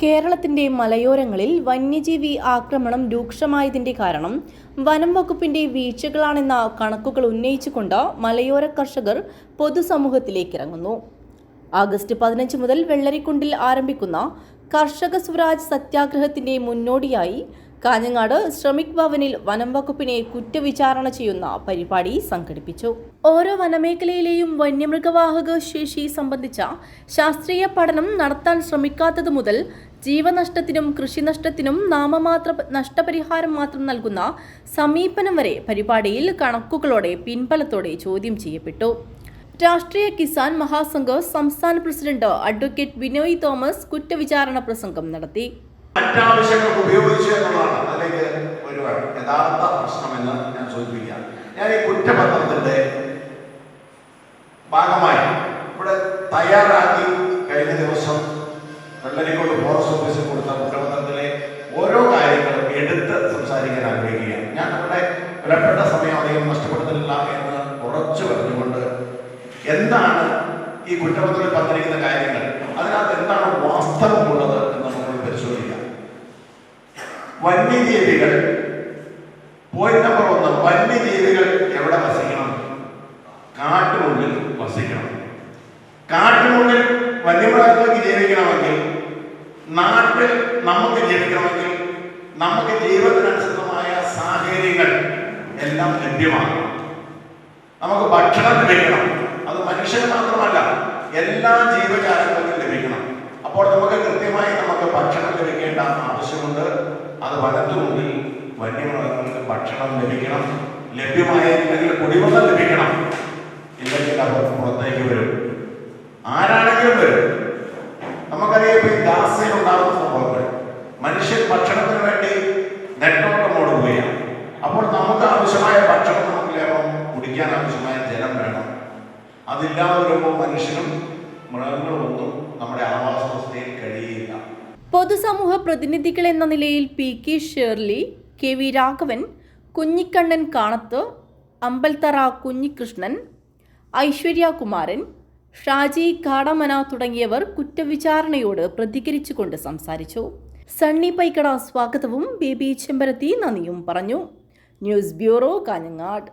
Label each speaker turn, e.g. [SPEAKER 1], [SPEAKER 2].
[SPEAKER 1] കേരളത്തിന്റെ മലയോരങ്ങളിൽ വന്യജീവി ആക്രമണം രൂക്ഷമായതിന്റെ കാരണം വനം വകുപ്പിന്റെ വീഴ്ചകളാണെന്ന കണക്കുകൾ ഉന്നയിച്ചുകൊണ്ട് മലയോര കർഷകർ പൊതുസമൂഹത്തിലേക്ക് ഇറങ്ങുന്നു. ആഗസ്റ്റ് പതിനഞ്ച് മുതൽ വെള്ളരിക്കുണ്ടിൽ ആരംഭിക്കുന്ന കർഷക സ്വരാജ് സത്യാഗ്രഹത്തിന്റെ മുന്നോടിയായി കാഞ്ഞങ്ങാട് ശ്രമിക് ഭവനിൽ വനം വകുപ്പിനെ കുറ്റവിചാരണ ചെയ്യുന്ന പരിപാടി സംഘടിപ്പിച്ചു. ഓരോ വനമേഖലയിലെയും വന്യമൃഗവാഹക ശേഷി സംബന്ധിച്ച ശാസ്ത്രീയ പഠനം നടത്താൻ ശ്രമിക്കാത്തത് മുതൽ ജീവനഷ്ടത്തിനും കൃഷിനഷ്ടത്തിനും നാമമാത്ര നഷ്ടപരിഹാരം മാത്രം നൽകുന്ന സമീപനം വരെ പരിപാടിയിൽ കണക്കുകളോടെ പിൻബലത്തോടെ ചോദ്യം ചെയ്യപ്പെട്ടു. രാഷ്ട്രീയ കിസാൻ മഹാസംഘ് സംസ്ഥാന പ്രസിഡന്റ് അഡ്വക്കേറ്റ് ബിനോയ് തോമസ് കുറ്റവിചാരണ പ്രസംഗം നടത്തി.
[SPEAKER 2] മറ്റാവശ്യങ്ങൾക്ക് ഉപയോഗിച്ചു എന്നുള്ളതാണ്. അതിലേക്ക് വരുവാണ്. യഥാർത്ഥ പ്രശ്നമെന്ന് ഞാൻ സൂചിപ്പിക്കാം ഞാൻ ഈ കുറ്റപത്രത്തിന്റെ ഭാഗമായി ഇവിടെ തയ്യാറാക്കി കഴിഞ്ഞ ദിവസം വെള്ളരിക്കോട് ഫോറസ്റ്റ് ഓഫീസിൽ കൊടുത്ത കുറ്റപത്രത്തിലെ ഓരോ കാര്യങ്ങളും എടുത്ത് സംസാരിക്കാൻ ആഗ്രഹിക്കുകയാണ്. ഞാൻ നമ്മുടെ വിലപ്പെട്ട സമയം അധികം നഷ്ടപ്പെടുത്തില്ല എന്ന് ഉറച്ചു പറഞ്ഞുകൊണ്ട് എന്താണ് ഈ കുറ്റപത്രത്തിൽ പറഞ്ഞിരിക്കുന്ന കാര്യങ്ങൾ? അതിനകത്ത് എന്താണ് വാസ്തവമുള്ളത് എന്ന് നമുക്ക് പരിശോധിക്കാം വന്യജീവികൾ. പോയിന്റ് നമ്പർ ഒന്ന് വന്യജീവികൾ എവിടെ വസിക്കണം? കാട്ടിനുള്ളിൽ വസിക്കണം. കാട്ടിനുള്ളിൽ വന്യമൃഗങ്ങൾക്ക് ജീവിക്കണമെങ്കിൽ നാട്ടിൽ നമുക്ക് ജീവിക്കണമെങ്കിൽ നമുക്ക് ജീവിതത്തിനനുസൃതമായ സാഹചര്യങ്ങൾ എല്ലാം ലഭ്യമാണ്. നമുക്ക് ഭക്ഷണം ലഭിക്കണം. അത് മനുഷ്യന് മാത്രമല്ല എല്ലാ ജീവജാലങ്ങൾക്കും ലഭിക്കണം. അപ്പോൾ നമുക്ക് കൃത്യമായി നമുക്ക് ഭക്ഷണം ലഭിക്കേണ്ട ആവശ്യമുണ്ട്. അത് വനത്തിനുള്ളിൽ വന്യമൃഗങ്ങൾക്ക് ഭക്ഷണം ലഭിക്കണം. ലഭ്യമായില്ലെങ്കിൽ കുടിവെള്ളം ലഭിക്കണം. ഇല്ലെങ്കിൽ അവർ പുറത്തേക്ക് വരും. ആരാണെങ്കിലും വരും. നമുക്കറിയാം ഈ ഉണ്ടാകുന്ന സംഭവങ്ങൾ. മനുഷ്യൻ ഭക്ഷണത്തിന് വേണ്ടി നെട്ടോട്ടം ഓടുകയാണ്. അപ്പോൾ നമുക്ക് ആവശ്യമായ ഭക്ഷണം നമുക്ക് വേണം. കുടിക്കാൻ ആവശ്യമായ ജലം വേണം. അതില്ലാതെ വരുമ്പോൾ മനുഷ്യനും മൃഗങ്ങളും ഒന്നും നമ്മുടെ
[SPEAKER 1] പൊതുസമൂഹ പ്രതിനിധികൾ എന്ന നിലയിൽ P K Shirley K V Raghavan Kunhikannan Kanath Ambalthara Kunhikrishnan Aishwarya Kumaran Shaji Kadamana തുടങ്ങിയവർ കുറ്റവിചാരണയോട് പ്രതികരിച്ചുകൊണ്ട് സംസാരിച്ചു. സണ്ണി പൈക്കട സ്വാഗതവും ബേബി ചെമ്പരത്തി നന്ദിയും പറഞ്ഞു. News bureau Kanhangad.